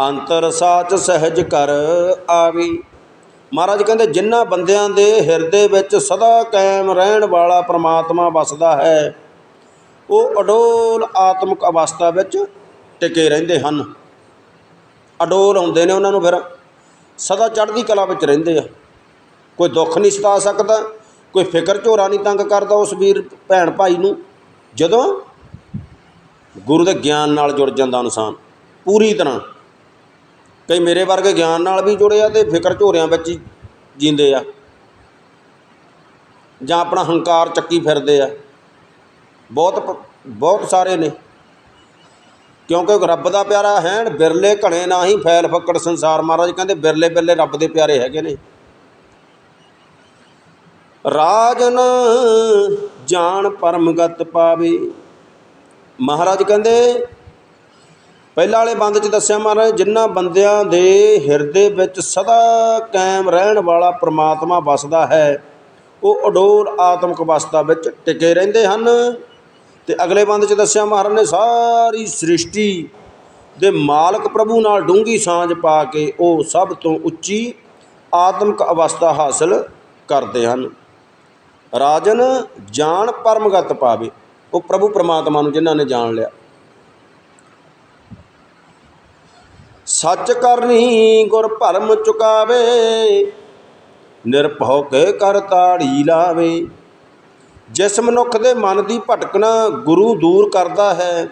ਅੰਤਰ ਸਾਚ ਸਹਿਜ ਕਰ ਆਵੀ। ਮਹਾਰਾਜ ਕਹਿੰਦੇ ਜਿਨ੍ਹਾਂ ਬੰਦਿਆਂ ਦੇ ਹਿਰਦੇ ਵਿੱਚ ਸਦਾ ਕਾਇਮ ਰਹਿਣ ਵਾਲਾ ਪ੍ਰਮਾਤਮਾ ਵਸਦਾ ਹੈ, ਉਹ ਅਡੋਲ ਆਤਮਿਕ ਅਵਸਥਾ ਵਿੱਚ ਟਿਕੇ ਰਹਿੰਦੇ ਹਨ। ਅਡੋਲ ਹੁੰਦੇ ਨੇ ਉਹਨਾਂ ਨੂੰ ਫਿਰ। ਸਦਾ ਚੜ੍ਹਦੀ ਕਲਾ ਵਿੱਚ ਰਹਿੰਦੇ ਆ। ਕੋਈ ਦੁੱਖ ਨਹੀਂ ਸਤਾ ਸਕਦਾ, ਕੋਈ ਫਿਕਰ ਝੋਰਾ ਨਹੀਂ ਤੰਗ ਕਰਦਾ ਉਸ ਵੀਰ ਭੈਣ ਭਾਈ ਨੂੰ। ਜਦੋਂ ਗੁਰੂ ਦੇ ਗਿਆਨ ਨਾਲ ਜੁੜ ਜਾਂਦਾ ਇਨਸਾਨ, ਪੂਰੀ ਤਰ੍ਹਾਂ। ਕਈ ਮੇਰੇ ਵਰਗੇ ਗਿਆਨ ਨਾਲ ਵੀ ਜੁੜੇ ਆ ਤੇ ਫਿਕਰ ਝੋਰਿਆਂ ਵਿੱਚ ਹੀ ਜੀਂਦੇ ਆ। ਜਾਂ ਆਪਣਾ ਹੰਕਾਰ ਚੱਕੀ ਫਿਰਦੇ ਆ। ਬਹੁਤ ਪ- ਬਹੁਤ ਸਾਰੇ ਨੇ। ਕਿਉਂਕਿ ਰੱਬ ਦਾ ਪਿਆਰਾ ਹੈਣ, ਬਿਰਲੇ ਘਣੇ ਨਾਹੀ ਫੈਲ ਫੱਕੜ ਸੰਸਾਰ। ਮਹਾਰਾਜ ਕਹਿੰਦੇ, ਬਿਰਲੇ ਬਿਰਲੇ ਰੱਬ ਦੇ ਪਿਆਰੇ ਹੈਗੇ ਨੇ। ਰਾਜਨ ਜਾਣ ਪਰਮਗਤ ਪਾਵੇ। ਮਹਾਰਾਜ ਕਹਿੰਦੇ, ਪਹਿਲਾਂ ਵਾਲੇ ਬੰਦ 'ਚ ਦੱਸਿਆ ਮਹਾਰਾਜ ਜਿਨ੍ਹਾਂ ਬੰਦਿਆਂ ਦੇ ਹਿਰਦੇ ਵਿੱਚ ਸਦਾ ਕਾਇਮ ਰਹਿਣ ਵਾਲਾ ਪ੍ਰਮਾਤਮਾ ਵਸਦਾ ਹੈ, ਉਹ ਅਡੋਲ ਆਤਮਿਕ ਅਵਸਥਾ ਵਿੱਚ ਟਿਕੇ ਰਹਿੰਦੇ ਹਨ। ਤੇ ਅਗਲੇ ਬੰਦ 'ਚ ਦੱਸਿਆ ਮਹਾਰਾਜ ਨੇ ਸਾਰੀ ਸ੍ਰਿਸ਼ਟੀ ਦੇ ਮਾਲਕ ਪ੍ਰਭੂ ਨਾਲ ਡੂੰਗੀ ਸਾਂਝ ਪਾ ਕੇ ਉਹ ਸਭ ਤੋਂ ਉੱਚੀ ਆਤਮਿਕ ਅਵਸਥਾ ਹਾਸਲ ਕਰਦੇ ਹਨ। ਰਾਜਨ ਜਾਣ ਪਰਮਗਤ ਪਾਵੇ, ਉਹ ਪ੍ਰਭੂ ਪ੍ਰਮਾਤਮਾ ਨੂੰ ਜਿਨ੍ਹਾਂ ਨੇ ਜਾਣ ਲਿਆ। ਸੱਚ ਕਰਨੀ ਗੁਰ ਭਰਮ ਚੁਕਾਵੇ, ਨਿਰਭਉ ਕੇ ਕਰ ਤਾੜੀ ਲਾਵੇ। ਜਿਸ ਮਨੁੱਖ ਦੇ ਮਨ ਦੀ ਭਟਕਣਾ ਗੁਰੂ ਦੂਰ ਕਰਦਾ ਹੈ,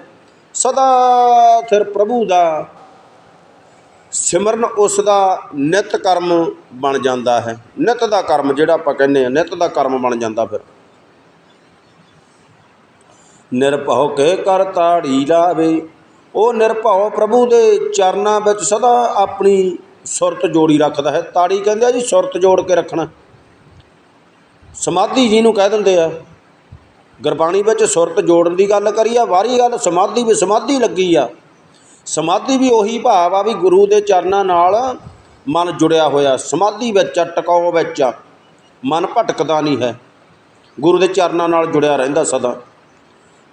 ਸਦਾ ਫਿਰ ਪ੍ਰਭੂ ਦਾ ਸਿਮਰਨ ਉਸ ਦਾ ਨਿਤ ਕਰਮ ਬਣ ਜਾਂਦਾ ਹੈ। ਨਿਤ ਦਾ ਕਰਮ ਜਿਹੜਾ ਆਪਾਂ ਕਹਿੰਦੇ ਆ ਨਿਤ ਦਾ ਕਰਮ ਬਣ ਜਾਂਦਾ ਫਿਰ। ਨਿਰਭਉ ਕੇ ਕਰ ਤਾੜੀ ਲਾਵੇ, ਉਹ ਨਿਰਭਉ ਪ੍ਰਭੂ ਦੇ ਚਰਨਾਂ ਵਿੱਚ ਸਦਾ ਆਪਣੀ ਸੁਰਤ ਜੋੜੀ ਰੱਖਦਾ ਹੈ। ਤਾੜੀ ਕਹਿੰਦੇ ਆ ਜੀ, ਸੁਰਤ ਜੋੜ ਕੇ ਰੱਖਣਾ। ਸਮਾਧੀ ਜਿਹਨੂੰ ਕਹਿ ਦਿੰਦੇ ਆ ਗੁਰਬਾਣੀ ਵਿੱਚ ਸੁਰਤ ਜੋੜਨ ਦੀ ਗੱਲ ਕਰੀ ਆ ਵਾਰੀ ਗੱਲ ਸਮਾਧੀ ਵੀ ਸਮਾਧੀ ਲੱਗੀ ਆ। ਸਮਾਧੀ ਵੀ ਉਹੀ ਭਾਵ ਆ ਵੀ ਗੁਰੂ ਦੇ ਚਰਨਾਂ ਨਾਲ ਮਨ ਜੁੜਿਆ ਹੋਇਆ ਸਮਾਧੀ ਵਿੱਚ ਆ, ਟਿਕਾਓ ਵਿੱਚ ਆ। ਮਨ ਭਟਕਦਾ ਨਹੀਂ ਹੈ। ਗੁਰੂ ਦੇ ਚਰਨਾਂ ਨਾਲ ਜੁੜਿਆ ਰਹਿੰਦਾ ਸਦਾ।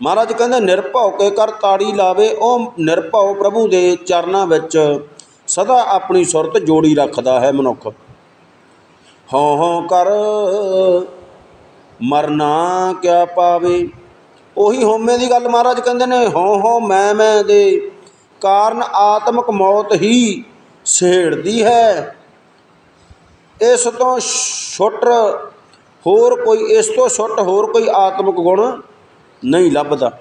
ਮਹਾਰਾਜ ਕਹਿੰਦੇ ਨਿਰਭਉ ਕੇ ਕਰ ਤਾੜੀ ਲਾਵੇ ਉਹ ਨਿਰਭਉ ਪ੍ਰਭੂ ਦੇ ਚਰਨਾਂ ਵਿੱਚ ਸਦਾ ਆਪਣੀ ਸੁਰਤ ਜੋੜੀ ਰੱਖਦਾ ਹੈ ਮਨੁੱਖ। ਹਉ ਹਉ ਕਰ ਮਰਨਾ ਕਿਆ ਪਾਵੇ। ਉਹੀ ਹੋਮੇ ਦੀ ਗੱਲ ਮਹਾਰਾਜ ਕਹਿੰਦੇ ਨੇ, ਹਉ ਹੋਂ ਮੈਂ ਮੈਂ ਦੇ। ਕਾਰਨ ਆਤਮਕ ਮੌਤ ਹੀ ਸਹੇੜਦੀ ਹੈ। ਇਸ ਤੋਂ ਛੁੱਟ ਹੋਰ ਕੋਈ, ਇਸ ਤੋਂ ਛੁੱਟ ਹੋਰ ਕੋਈ ਆਤਮਿਕ ਗੁਣ ਨਹੀਂ ਲੱਭਦਾ।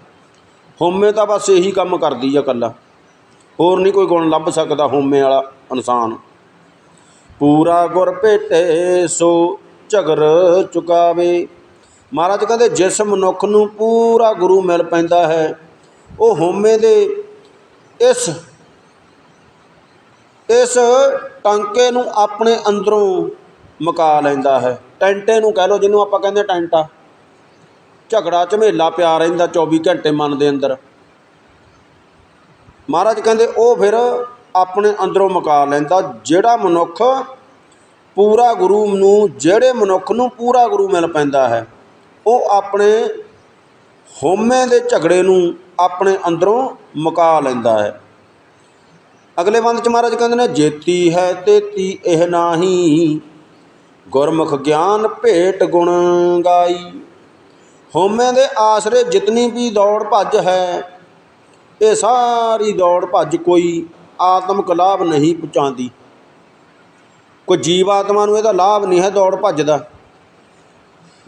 ਹੋਮੇ ਤਾਂ ਬਸ ਇਹੀ ਕੰਮ ਕਰਦੀ ਆ ਕੱਲਾ ਹੋਰ ਨਹੀਂ ਕੋਈ ਗੁਣ ਲੱਭ ਸਕਦਾ ਹੋਮੇ ਵਾਲਾ ਇਨਸਾਨ। ਪੂਰਾ ਗੁਰ ਭੇਟੇ ਸੋ ਝਗਰ ਚੁਕਾਵੇ। ਮਹਾਰਾਜ ਕਹਿੰਦੇ ਜਿਸ ਮਨੁੱਖ ਨੂੰ ਪੂਰਾ ਗੁਰੂ ਮਿਲ ਪੈਂਦਾ ਹੈ, ਉਹ ਹੋਮੇ ਦੇ ਇਸ ਇਸ ਟਾਂਕੇ ਨੂੰ ਆਪਣੇ ਅੰਦਰੋਂ ਮੁਕਾ ਲੈਂਦਾ ਹੈ। ਟੈਂਟੇ ਨੂੰ ਕਹਿ ਲਓ, ਜਿਹਨੂੰ ਆਪਾਂ ਕਹਿੰਦੇ ਟੈਂਟਾ। ਝਗੜਾ ਝਮੇਲਾ ਪਿਆ ਰਹਿੰਦਾ 24 ਘੰਟੇ ਮਨ ਦੇ ਅੰਦਰ। ਮਹਾਰਾਜ ਕਹਿੰਦੇ ਉਹ ਫਿਰ ਆਪਣੇ ਅੰਦਰੋਂ ਮੁਕਾ ਲੈਂਦਾ, ਜਿਹੜਾ ਮਨੁੱਖ ਪੂਰਾ ਗੁਰੂ ਨੂੰ, ਜਿਹੜੇ ਮਨੁੱਖ ਨੂੰ ਪੂਰਾ ਗੁਰੂ ਮਿਲ ਪੈਂਦਾ ਹੈ। ਉਹ ਆਪਣੇ ਹਉਮੈ ਦੇ ਝਗੜੇ ਨੂੰ ਆਪਣੇ ਅੰਦਰੋਂ ਮੁਕਾ ਲੈਂਦਾ ਹੈ। ਅਗਲੇ ਬੰਦ ਚ ਮਹਾਰਾਜ ਕਹਿੰਦੇ ਨੇ, ਜੇਤੀ ਹੈ ਤੇਤੀ, ਇਹ ਨਾਹੀ। ਗੁਰਮੁਖ ਗਿਆਨ ਭੇਟ ਗੁਣ ਗਾਈ। ਹਉਮੈ ਦੇ ਆਸਰੇ ਜਿਤਨੀ ਵੀ ਦੌੜ ਭੱਜ ਹੈ, ਇਹ ਸਾਰੀ ਦੌੜ ਭੱਜ ਕੋਈ ਆਤਮਿਕ ਲਾਭ ਨਹੀਂ ਪਹੁੰਚਾਉਂਦੀ। ਕੋਈ ਜੀਵ ਆਤਮਾ ਨੂੰ ਇਹਦਾ ਲਾਭ ਨਹੀਂ ਹੈ ਦੌੜ ਭੱਜ ਦਾ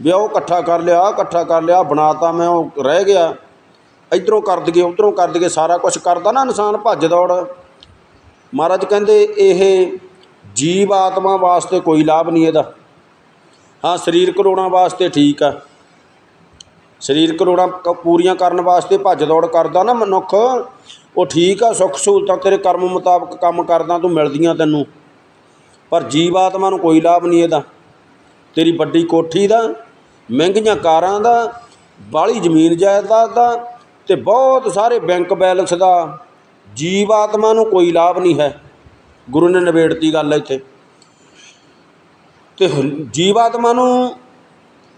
ਵੀ ਉਹ ਇਕੱਠਾ ਕਰ ਲਿਆ ਇਕੱਠਾ ਕਰ ਲਿਆ, ਬਣਾਤਾ ਮੈਂ, ਉਹ ਰਹਿ ਗਿਆ। ਇਧਰੋਂ ਕਰ ਦਈਏ, ਉਧਰੋਂ ਕਰ ਦਈਏ, ਸਾਰਾ ਕੁਝ ਕਰਦਾ ਨਾ ਇਨਸਾਨ ਭੱਜ ਦੌੜ। ਮਹਾਰਾਜ ਕਹਿੰਦੇ, ਇਹ ਜੀਵ ਆਤਮਾ ਵਾਸਤੇ ਕੋਈ ਲਾਭ ਨਹੀਂ ਇਹਦਾ। ਹਾਂ, ਸਰੀਰਕ ਕਰੋੜਾਂ ਵਾਸਤੇ ਠੀਕ ਆ। ਸਰੀਰਕ ਕਰੋੜਾਂ ਕ- ਪੂਰੀਆਂ ਕਰਨ ਵਾਸਤੇ ਭੱਜ ਦੌੜ ਕਰਦਾ ਨਾ ਮਨੁੱਖ। ਉਹ ਠੀਕ ਆ, ਸੁੱਖ ਸਹੂਲਤਾਂ ਤੇਰੇ ਕਰਮ ਮੁਤਾਬਕ ਕੰਮ ਕਰਦਾ, ਤੂੰ ਮਿਲਦੀਆਂ ਤੈਨੂੰ। ਪਰ ਜੀਵ ਆਤਮਾ ਨੂੰ ਕੋਈ ਲਾਭ ਨਹੀਂ ਇਹਦਾ। ਤੇਰੀ ਵੱਡੀ ਕੋਠੀ ਦਾ ਮਹਿੰਗੀਆਂ ਕਾਰਾਂ ਦਾ, ਬਾਹਲੀ ਜ਼ਮੀਨ ਜਾਇਦਾਦ ਦਾ ਅਤੇ ਬਹੁਤ ਸਾਰੇ ਬੈਂਕ ਬੈਲੈਂਸ ਦਾ ਜੀਵ ਆਤਮਾ ਨੂੰ ਕੋਈ ਲਾਭ ਨਹੀਂ ਹੈ। ਗੁਰੂ ਨੇ ਨਿਬੇੜਤੀ ਗੱਲ ਇੱਥੇ। ਤੇ ਜੀਵ ਆਤਮਾ ਨੂੰ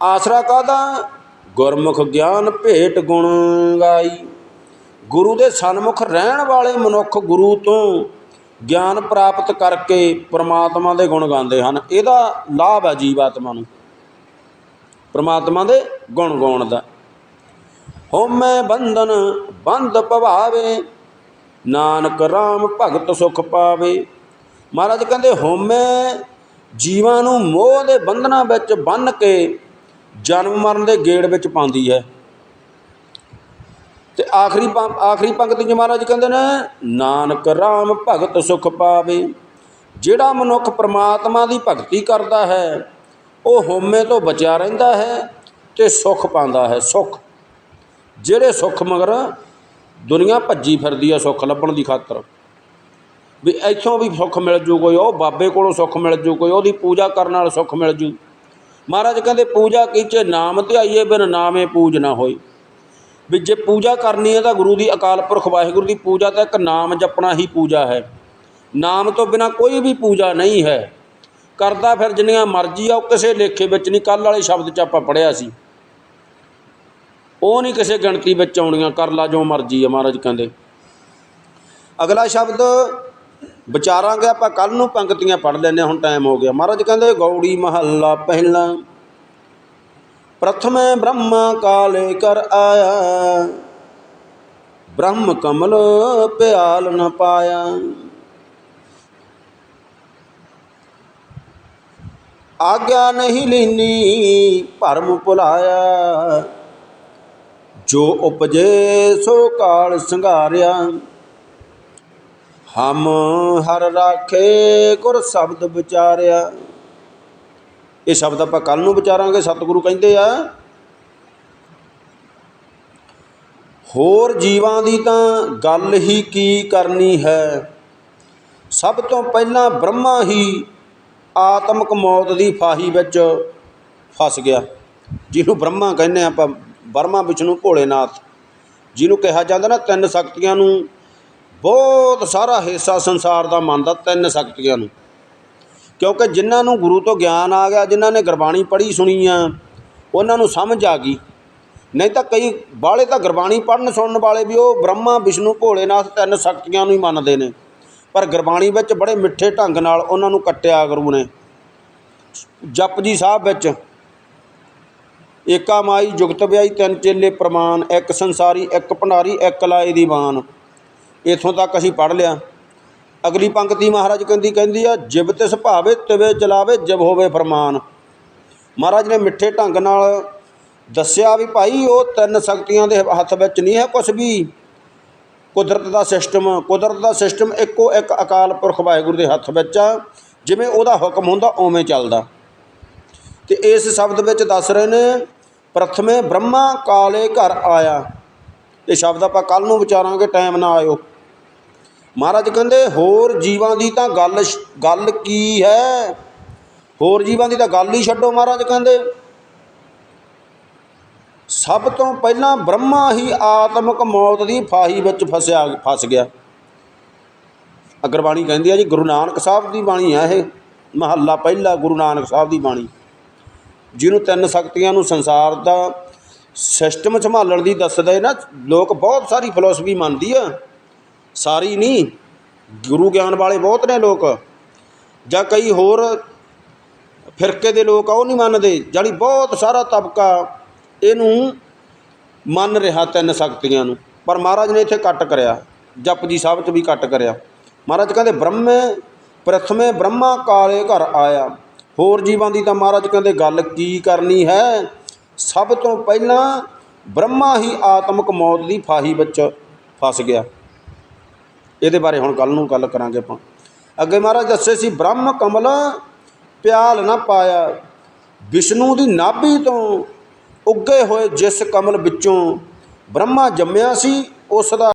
ਆਸਰਾ ਕਾਹਦਾ? ਗੁਰਮੁਖ ਗਿਆਨ ਭੇਟ ਗੁਣ ਗਾਈ। ਗੁਰੂ ਦੇ ਸਨਮੁਖ ਰਹਿਣ ਵਾਲੇ ਮਨੁੱਖ ਗੁਰੂ ਤੋਂ ਗਿਆਨ ਪ੍ਰਾਪਤ ਕਰਕੇ ਪ੍ਰਮਾਤਮਾ ਦੇ ਗੁਣ ਗਾਉਂਦੇ ਹਨ। ਇਹਦਾ ਲਾਭ ਹੈ ਜੀਵ ਆਤਮਾ ਨੂੰ। ਪ੍ਰਮਾਤਮਾ ਦੇ ਗੁਣ ਗਾਉਣ ਦਾ। ਹੋਮੈ ਬੰਧਨ ਬੰਧ ਭਵਾਵੇ ਨਾਨਕ RAM ਭਗਤ ਸੁਖ ਪਾਵੇ। ਮਹਾਰਾਜ ਕਹਿੰਦੇ ਹੋਮੈ ਜੀਵਾਂ ਨੂੰ ਮੋਹ ਦੇ ਬੰਧਨਾਂ ਵਿੱਚ ਬੰਨ ਕੇ ਜਨਮ ਮਰਨ ਦੇ ਗੇੜ ਵਿੱਚ ਪਾਉਂਦੀ ਹੈ। ਤੇ ਆਖਰੀ ਪੰ- ਆਖਰੀ ਪੰਕਤੀ 'ਚ ਮਹਾਰਾਜ ਕਹਿੰਦੇ ਨੇ, ਨਾਨਕ RAM ਭਗਤ ਸੁਖ ਪਾਵੇ। ਜਿਹੜਾ ਮਨੁੱਖ ਪ੍ਰਮਾਤਮਾ ਦੀ ਭਗਤੀ ਕਰਦਾ ਹੈ ਉਹ ਹੋਮੇ ਤੋਂ ਬਚਿਆ ਰਹਿੰਦਾ ਹੈ ਤੇ ਸੁੱਖ ਪਾਉਂਦਾ ਹੈ, ਸੁੱਖ। ਜਿਹੜੇ ਸੁੱਖ ਮਗਰ ਦੁਨੀਆ ਭੱਜੀ ਫਿਰਦੀ ਹੈ, ਸੁੱਖ ਲੱਭਣ ਦੀ ਖਾਤਰ। ਵੀ ਇੱਥੋਂ ਵੀ ਸੁੱਖ ਮਿਲ ਜੂ ਕੋਈ, ਉਹ ਬਾਬੇ ਕੋਲੋਂ ਸੁੱਖ ਮਿਲ ਜੂ ਕੋਈ, ਉਹਦੀ ਪੂਜਾ ਕਰਨ ਨਾਲ ਸੁੱਖ ਮਿਲ ਜੂ। ਮਹਾਰਾਜ ਕਹਿੰਦੇ, ਪੂਜਾ ਕੀਚੇ ਨਾਮ ਧਿਆਈਏ ਬਿਨ ਨਾਮੇ ਪੂਜ ਨਾ ਹੋਈ ਵੀ ਜੇ ਪੂਜਾ ਕਰਨੀ ਹੈ ਤਾਂ ਗੁਰੂ ਦੀ ਅਕਾਲ ਪੁਰਖ ਵਾਹਿਗੁਰੂ ਦੀ ਪੂਜਾ ਤਾਂ ਇੱਕ ਨਾਮ ਜਪਣਾ ਹੀ ਪੂਜਾ ਹੈ। ਨਾਮ ਤੋਂ ਬਿਨਾ ਕੋਈ ਵੀ ਪੂਜਾ ਨਹੀਂ ਹੈ। ਕਰਦਾ ਫਿਰ ਜਿੰਨੀਆਂ ਮਰਜ਼ੀ ਆ, ਉਹ ਕਿਸੇ ਲੇਖੇ ਵਿੱਚ ਨਹੀਂ ਕੱਲ ਵਾਲੇ ਸ਼ਬਦ 'ਚ ਆਪਾਂ ਪੜਿਆ ਸੀ। ਉਹ ਨਹੀਂ ਕਿਸੇ ਗਿਣਤੀ ਵਿੱਚ ਆਉਣੀਆਂ, ਕਰ ਲਾ ਜੋ ਮਰਜ਼ੀ ਆ ਮਹਾਰਾਜ ਕਹਿੰਦੇ। ਅਗਲਾ ਸ਼ਬਦ, ਵਿਚਾਰਾਂਗੇ ਆਪਾਂ ਕੱਲ ਨੂੰ, ਪੰਕਤੀਆਂ ਪੜ ਲੈਨੇ ਹੁਣ ਟਾਈਮ ਹੋ ਗਿਆ। ਮਹਾਰਾਜ ਕਹਿੰਦੇ, ਗੌੜੀ ਮਹੱਲਾ ਪਹਿਲਾ, ਪ੍ਰਥਮੇ ਬ੍ਰਹਮਾ ਕਾਲੇ ਕਰ ਆਇਆ। ਬ੍ਰਹਮ ਕਮਲ ਪਿਆਲ ਨ ਪਾਇਆ। ਆਗਿਆ ਨਹੀਂ ਲੀਨੀ, ਭਰਮ ਭੁਲਾਇਆ। ਜੋ ਉਪਜੇ ਸੋ ਕਾਲ ਸੰਘਾਰਿਆ। ਹਮ ਹਰ ਰਾਖੇ ਗੁਰ ਸ਼ਬਦ ਵਿਚਾਰਿਆ। ਇਹ ਸ਼ਬਦ ਆਪਾਂ ਕੱਲ ਨੂੰ ਵਿਚਾਰਾਂਗੇ, ਸਤਿਗੁਰੂ ਕਹਿੰਦੇ ਆ। ਹੋਰ ਜੀਵਾਂ ਦੀ ਤਾਂ ਗੱਲ ਹੀ ਕੀ ਕਰਨੀ ਹੈ? ਸਭ ਤੋਂ ਪਹਿਲਾਂ ਬ੍ਰਹਮਾ ਹੀ ਆਤਮਕ ਮੌਤ ਦੀ ਫਾਹੀ ਵਿੱਚ ਫਸ ਗਿਆ। ਜਿਹਨੂੰ ਬ੍ਰਹਮਾ ਕਹਿੰਦੇ ਆਪਾਂ ਬਰਮਾ ਵਿਸ਼ਨੂੰ ਭੋਲੇਨਾਥ। ਜਿਹਨੂੰ ਕਿਹਾ ਜਾਂਦਾ ਨਾ, ਤਿੰਨ ਸ਼ਕਤੀਆਂ ਨੂੰ ਬਹੁਤ ਸਾਰਾ ਹਿੱਸਾ ਸੰਸਾਰ ਦਾ ਮੰਨਦਾ, ਤਿੰਨ ਸ਼ਕਤੀਆਂ ਨੂੰ। ਕਿਉਂਕਿ ਜਿਨ੍ਹਾਂ ਨੂੰ ਗੁਰੂ ਤੋਂ ਗਿਆਨ ਆ ਗਿਆ, ਜਿਨ੍ਹਾਂ ਨੇ ਗੁਰਬਾਣੀ ਪੜ੍ਹੀ ਸੁਣੀ ਆ, ਉਹਨਾਂ ਨੂੰ ਸਮਝ ਆ ਗਈ। ਨਹੀਂ ਤਾਂ ਕਈ ਬਾਹਲੇ ਤਾਂ ਗੁਰਬਾਣੀ ਪੜ੍ਹਨ ਸੁਣਨ ਵਾਲੇ ਵੀ, ਉਹ ਬ੍ਰਹਮਾ, ਵਿਸ਼ਨੂੰ, ਭੋਲੇਨਾਥ ਤਿੰਨ ਸ਼ਕਤੀਆਂ ਨੂੰ ਹੀ ਮੰਨਦੇ ਨੇ। ਪਰ ਗੁਰਬਾਣੀ ਵਿੱਚ ਬੜੇ ਮਿੱਠੇ ਢੰਗ ਨਾਲ ਉਹਨਾਂ ਨੂੰ ਕੱਟਿਆ ਗੁਰੂ ਨੇ। ਜਪਜੀ ਸਾਹਿਬ ਵਿੱਚ, ਏਕਾ ਮਾਈ ਜੁਗਤ ਵਿਆਈ ਤਿੰਨ ਚੇਲੇ ਪ੍ਰਮਾਨ ਇੱਕ ਸੰਸਾਰੀ, ਇੱਕ ਭੰਡਾਰੀ, ਇੱਕ ਲਾਏ ਦੀਵਾਨ ਬਾਣ। ਇਥੋਂ ਤੱਕ ਅਸੀਂ ਪੜ੍ਹ ਲਿਆ। ਅਗਲੀ ਪੰਕਤੀ ਮਹਾਰਾਜ ਕਹਿੰਦੀ ਕਹਿੰਦੀ ਆ ਜਿਬ ਤਿਸ ਭਾਵੇ ਤਿਵੇ ਚਲਾਵੇ ਜਬ ਹੋਵੇ ਫਰਮਾਨ। ਮਹਾਰਾਜ ਨੇ ਮਿੱਠੇ ਢੰਗ ਨਾਲ ਦੱਸਿਆ ਵੀ ਭਾਈ, ਉਹ ਤਿੰਨ ਸ਼ਕਤੀਆਂ ਦੇ ਹੱਥ ਵਿੱਚ ਨਹੀਂ ਹੈ ਕੁਝ ਵੀ। ਕੁਦਰਤ ਦਾ ਸਿਸਟਮ, ਕੁਦਰਤ ਦਾ ਸਿਸਟਮ ਇੱਕੋ ਇੱਕ ਅਕਾਲ ਪੁਰਖ ਵਾਹਿਗੁਰੂ ਦੇ ਹੱਥ ਵਿੱਚ ਆ, ਜਿਵੇਂ ਉਹਦਾ ਹੁਕਮ ਹੁੰਦਾ ਉਵੇਂ ਚੱਲਦਾ। ਤੇ ਇਸ ਸ਼ਬਦ ਵਿੱਚ ਦੱਸ ਰਹੇ ਨੇ, ਪ੍ਰਥਮੇ ਬ੍ਰਹਮਾ ਕਾਲੇ ਘਰ ਆਇਆ। ਇਹ ਸ਼ਬਦ ਆਪਾਂ ਕੱਲ ਨੂੰ ਵਿਚਾਰਾਂਗੇ, ਟਾਈਮ ਨਾ ਆਇਓ। ਮਹਾਰਾਜ ਕਹਿੰਦੇ, ਹੋਰ ਜੀਵਾਂ ਦੀ ਤਾਂ ਗੱਲ ਗੱਲ ਕੀ ਹੈ? ਹੋਰ ਜੀਵਾਂ ਦੀ ਤਾਂ ਗੱਲ ਹੀ ਛੱਡੋ, ਮਹਾਰਾਜ ਕਹਿੰਦੇ। ਸਭ ਤੋਂ ਪਹਿਲਾਂ ਬ੍ਰਹਮਾ ਹੀ ਆਤਮਿਕ ਮੌਤ ਦੀ ਫਾਹੀ ਵਿੱਚ ਫਸਿਆ, ਫਸ ਗਿਆ। ਅਗਰਬਾਣੀ ਕਹਿੰਦੀ ਆ ਜੀ, ਗੁਰੂ ਨਾਨਕ ਸਾਹਿਬ ਦੀ ਬਾਣੀ ਆ ਇਹ। ਮਹੱਲਾ ਪਹਿਲਾ ਗੁਰੂ ਨਾਨਕ ਸਾਹਿਬ ਦੀ ਬਾਣੀ। ਜਿਹਨੂੰ ਤਿੰਨ ਸ਼ਕਤੀਆਂ ਨੂੰ ਸੰਸਾਰ ਦਾ ਸਿਸਟਮ ਸੰਭਾਲਣ ਦੀ ਦੱਸਦੇ ਨਾ, ਲੋਕ ਬਹੁਤ ਸਾਰੀ ਫਿਲਾਸਫੀ ਮੰਨਦੀ ਆ। ਸਾਰੀ ਨਹੀਂ, ਗੁਰੂ ਗਿਆਨ ਵਾਲੇ ਬਹੁਤ ਨੇ ਲੋਕ। ਜਾਂ ਕਈ ਹੋਰ ਫਿਰਕੇ ਦੇ ਲੋਕ ਆ, ਉਹ ਨਹੀਂ ਮੰਨਦੇ। ਜਾਨੀ ਬਹੁਤ ਸਾਰਾ ਤਬਕਾ ਇਹਨੂੰ ਮੰਨ ਰਿਹਾ ਤਿੰਨ ਸ਼ਕਤੀਆਂ ਨੂੰ। ਪਰ ਮਹਾਰਾਜ ਨੇ ਇੱਥੇ ਕੱਟ ਕਰਿਆ। ਜਪਜੀ ਸਾਹਿਬ 'ਚ ਵੀ ਕੱਟ ਕਰਿਆ। ਮਹਾਰਾਜ ਕਹਿੰਦੇ, ਬ੍ਰਹਮੇ, ਪ੍ਰਥਮੇ ਬ੍ਰਹਮਾ ਕਾਲੇ ਘਰ ਆਇਆ। ਹੋਰ ਜੀਵਾਂ ਦੀ ਤਾਂ ਮਹਾਰਾਜ ਕਹਿੰਦੇ, ਗੱਲ ਕੀ ਕਰਨੀ ਹੈ? ਸਭ ਤੋਂ ਪਹਿਲਾਂ ਬ੍ਰਹਮਾ ਹੀ ਆਤਮਿਕ ਮੌਤ ਦੀ ਫਾਹੀ ਵਿੱਚ ਫਸ ਗਿਆ। ਇਹਦੇ ਬਾਰੇ ਹੁਣ ਕੱਲ ਨੂੰ ਗੱਲ ਕਰਾਂਗੇ ਆਪਾਂ। ਅੱਗੇ ਮਹਾਰਾਜ ਦੱਸੇ ਸੀ, ਬ੍ਰਹਮ ਕਮਲ ਪਿਆਲ ਨਾ ਪਾਇਆ। ਵਿਸ਼ਨੂੰ ਦੀ ਨਾਭੀ ਤੋਂ ਉੱਗੇ ਹੋਏ ਜਿਸ ਕਮਲ ਵਿੱਚੋਂ ਬ੍ਰਹਮਾ ਜੰਮਿਆ ਸੀ ਉਸ ਦਾ